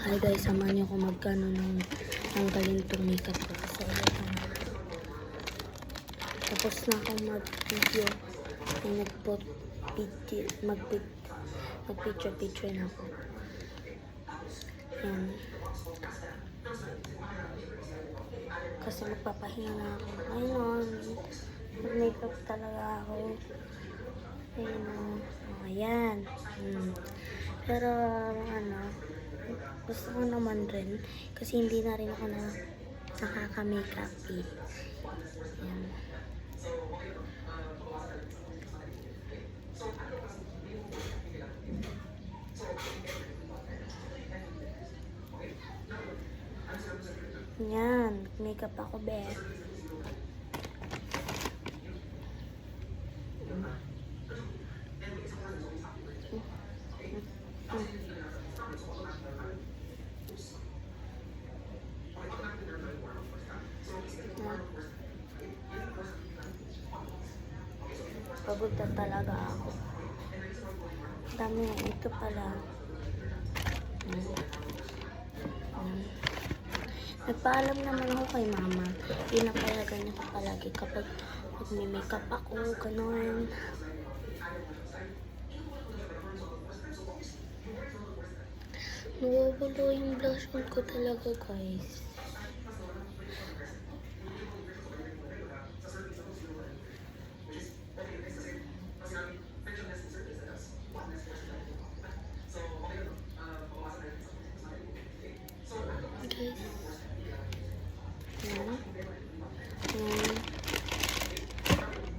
Hi guys, samahan niyo ko magkano ng tanggalin itong makeup ko. Um, tapos na akong mag-video. Nagpot video, mag mag-picture picture na ako. Yan. Kasi magpapahinga na ako. Ayun, mag-makeup talaga ako. Ayun, oh, ayan. Hmm. Pero, ano, gusto ko naman rin. Kasi hindi na rin ako na nakaka-makeup eh. Ayan. Yan, makeup ako be. Pagod na talaga ako. Dami, ito pala. Hmm. Hmm. Nagpaalam naman ako kay mama. Pinapayagan niya ko palagi kapag magme-makeup ako, ganun. Nawawala yung blush on ko talaga, guys.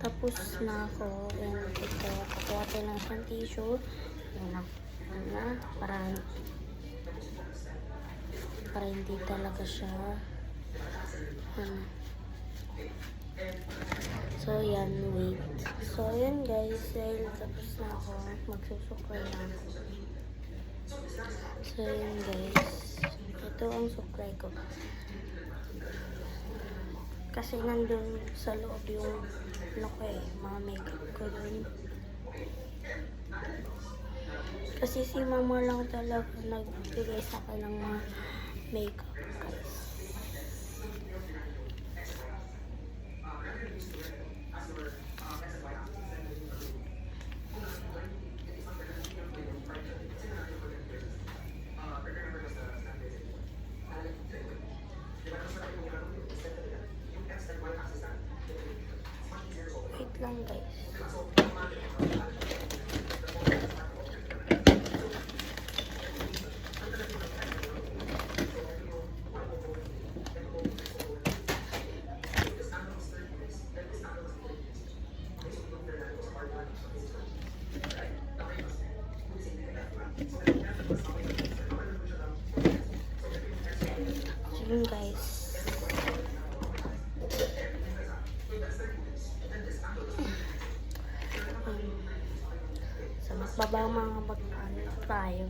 Tapos na ako. Yan. Ito. Kukuha tayo ng isang tissue. Yan na. Para para hindi talaga siya ano. So, yan. Wait. So, yan guys. Dahil tapos na ako. Magsusuklay na. So, yan guys. Ito ang suklay ko. Kasi nandun sa loob yung ano ko eh, mga makeup ko dun. Kasi si mama lang talaga nagbigay sa akin ng mga makeup babang mga mag-ano tayo.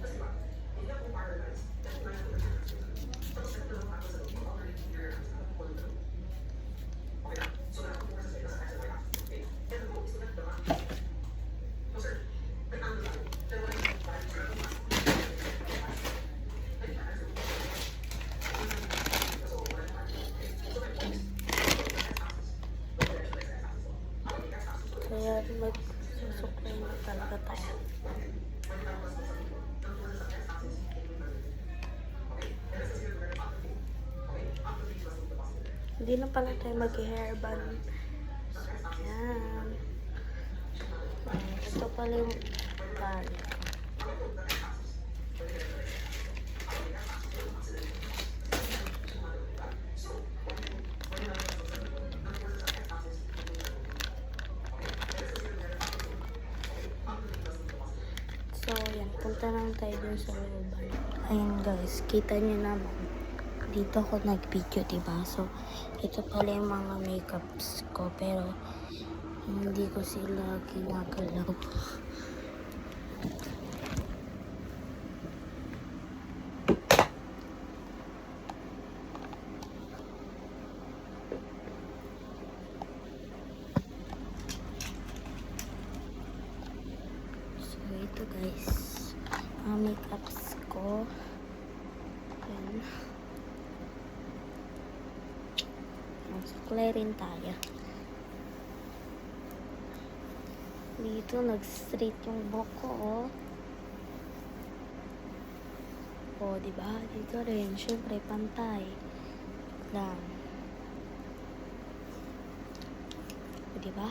Kaya magsusuklay na talaga tayo. Hindi na pala tayo mag-hairband. So, yan. Ito pala yung balik. So, yan. Punta lang tayo dun sa looban. Ayun guys, kita niyo naman. Dito ako nag-video, diba? So, ito pala yung mga makeups ko. Pero, hindi ko sila ginagalaw. So, ito guys. Mga makeups ko. Suklay rin tayo. Dito, nag-straight yung buhok ko, oh. O, di ba? Dito rin, syempre, pantay. Lang. O, di ba?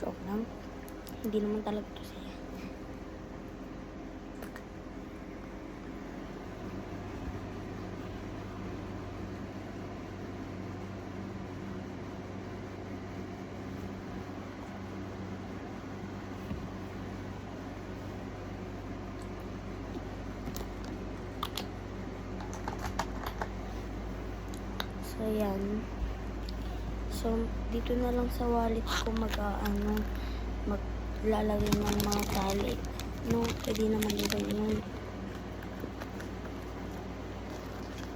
Joke lang. Hindi naman talaga to siya. So, yan. So, dito na lang sa wallet ko mag, ah, ano, maglalagay ng mga tali. No, pwede naman iba yun.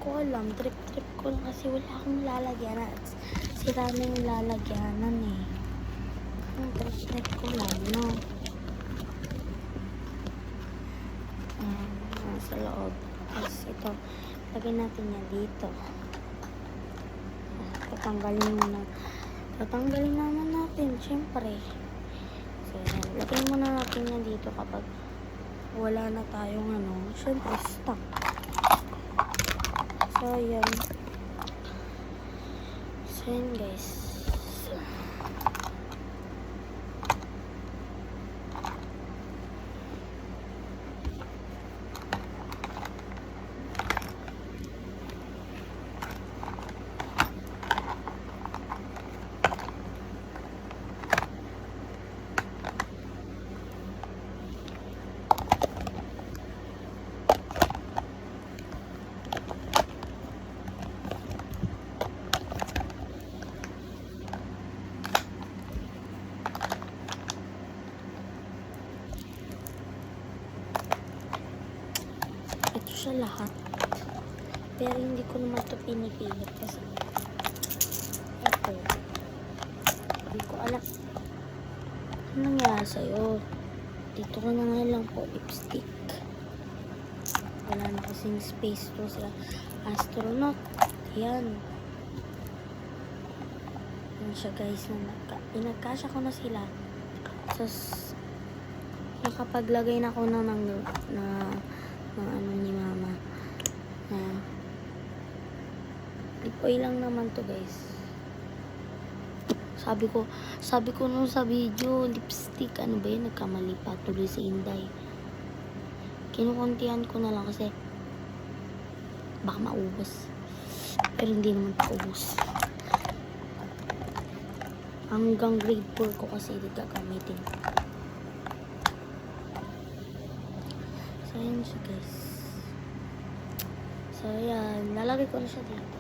Ko alam, trip-trip ko lang kasi wala akong lalagyan. At sira na yung lalagyanan eh. Yung trip-trip ko lang, no. Ayan, nasa loob. Tapos ito, lagyan natin yan dito. Ah, Tatanggalin muna. Tatanggalin naman natin, syempre. So, Lagyan muna natin yan dito kapag wala na tayong ano, syempre, stock. So, yan. So, yan guys. Ito siya lahat. Pero hindi ko naman ito pinipilit kasi ito. Hindi ko alam. Ano nangyari sa'yo? Dito ko na nga lang po lipstick. Wala na kasing space to sa astronaut. Yan. Yan siya guys. Na nagka, inagkasya ko na sila. Tapos, nakapaglagay na ako na ng, na, ng ano ni mama. Na, lipoy lang naman to guys. Sabi ko, sabi ko nung sa video, lipstick, ano ba yun, nagkamali pa, tuloy si Inday. Kinukuntihan ko na lang kasi baka maubos. Pero hindi naman paubos. Hanggang grade 4 ko kasi hindi gagamitin. So, yun siya guys. So, yan. Lalagay ko na siya dito.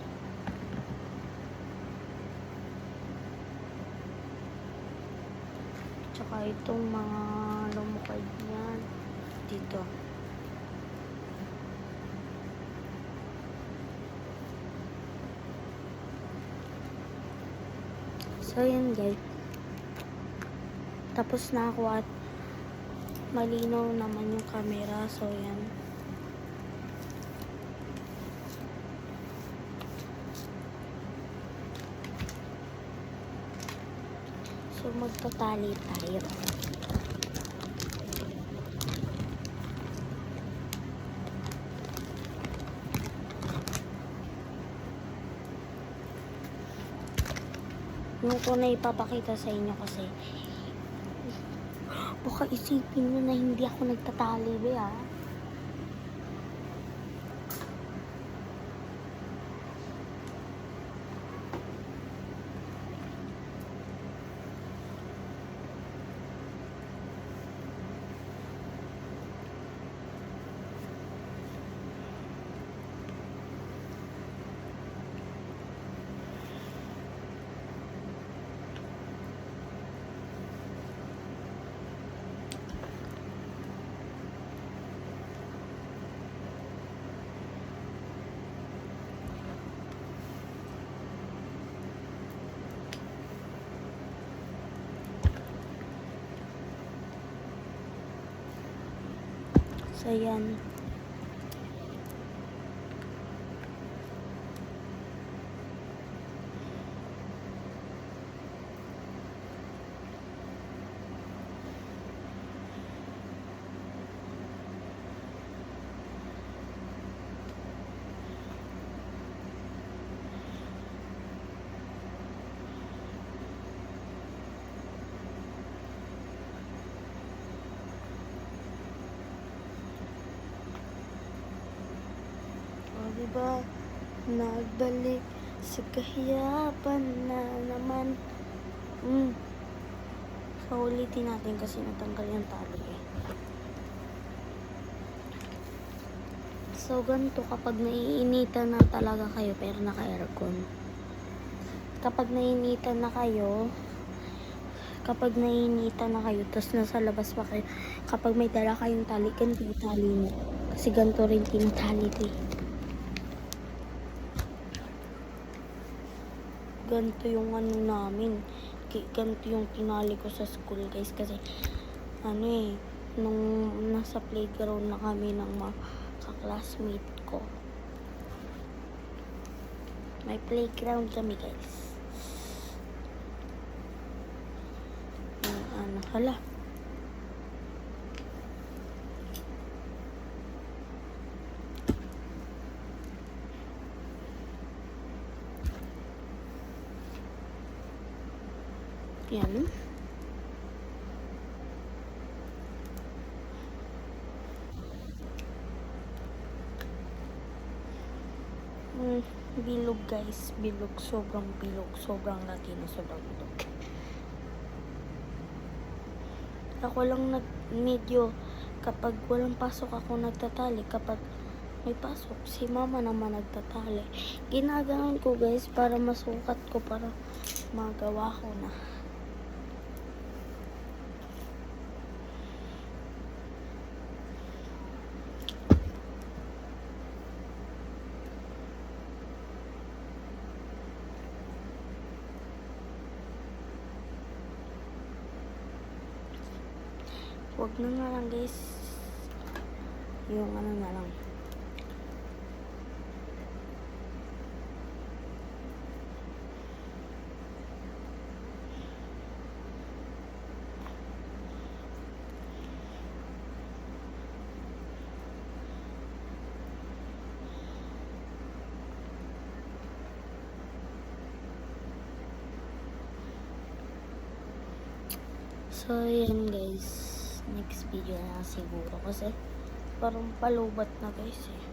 Tsaka itong mga lumukad niyan dito. So, yun guys. Tapos na ako at malinaw naman yung camera. So, yan. So, magtatali tayo. Hindi ko na ipapakita sa inyo kasi baka isipin nyo na hindi ako nagtatali be ah. Ayan. Diba? Nagbalik sa kahiyapan na naman. Mm. So, ulitin natin kasi natanggal yung tali eh. So, ganito kapag naiinitan na talaga kayo pero naka-aircon. Kapag naiinitan na kayo, kapag naiinitan na kayo, tapos nasa labas pa kayo, kapag may dala kayong tali, ganito yung tali mo. Kasi ganito rin tinatali ito eh. Ganito yung ano namin. Ganito yung tinali ko sa school guys kasi ano eh, nung nasa playground na kami ng mga kaklasmate ko. May playground kami guys. Yung ano, hala. Yan. Mm, bilog guys, bilog, sobrang bilog, sobrang laki na sobrang bilog. Ako lang nag medyo kapag walang pasok ako nagtatali, kapag may pasok, si mama naman nagtatali. Ginaganon ko guys para masukat ko para magawa ko na. Huwag na nga lang guys. Yung ano na lang. So, yan guys. Next video na siguro. Kasi, parang palubat na guys eh.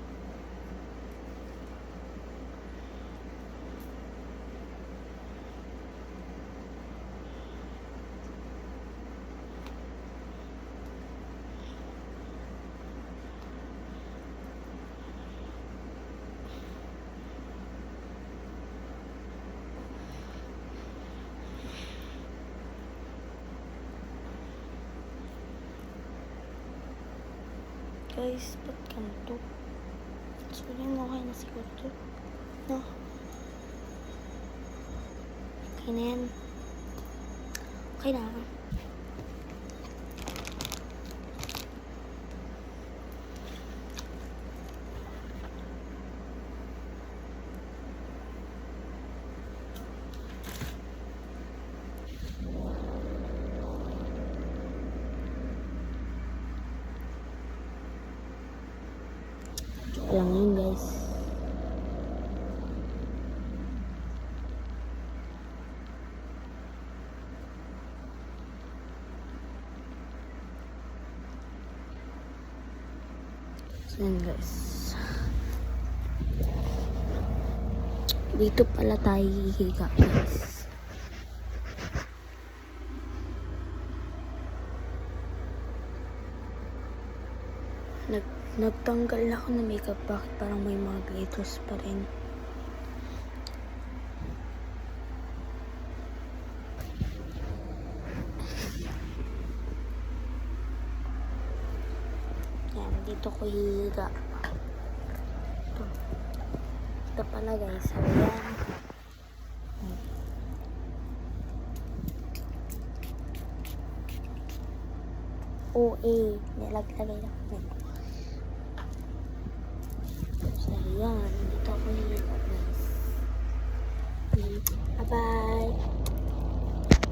Guys, ba't ganito? So, yun okay na siguro to. No? Okay na yan. Okay na. Joke lang yun guys. Yun guys. Dito pala tayo hihiga guys. Nag, nagtanggal na ako ng makeup. Bakit parang may mga glitters pa rin? dito ko hihiga. Ito. Ito pala guys. Ayan. OA. Nilaglagay ako. Tapos ayan. Dito ko hihiga.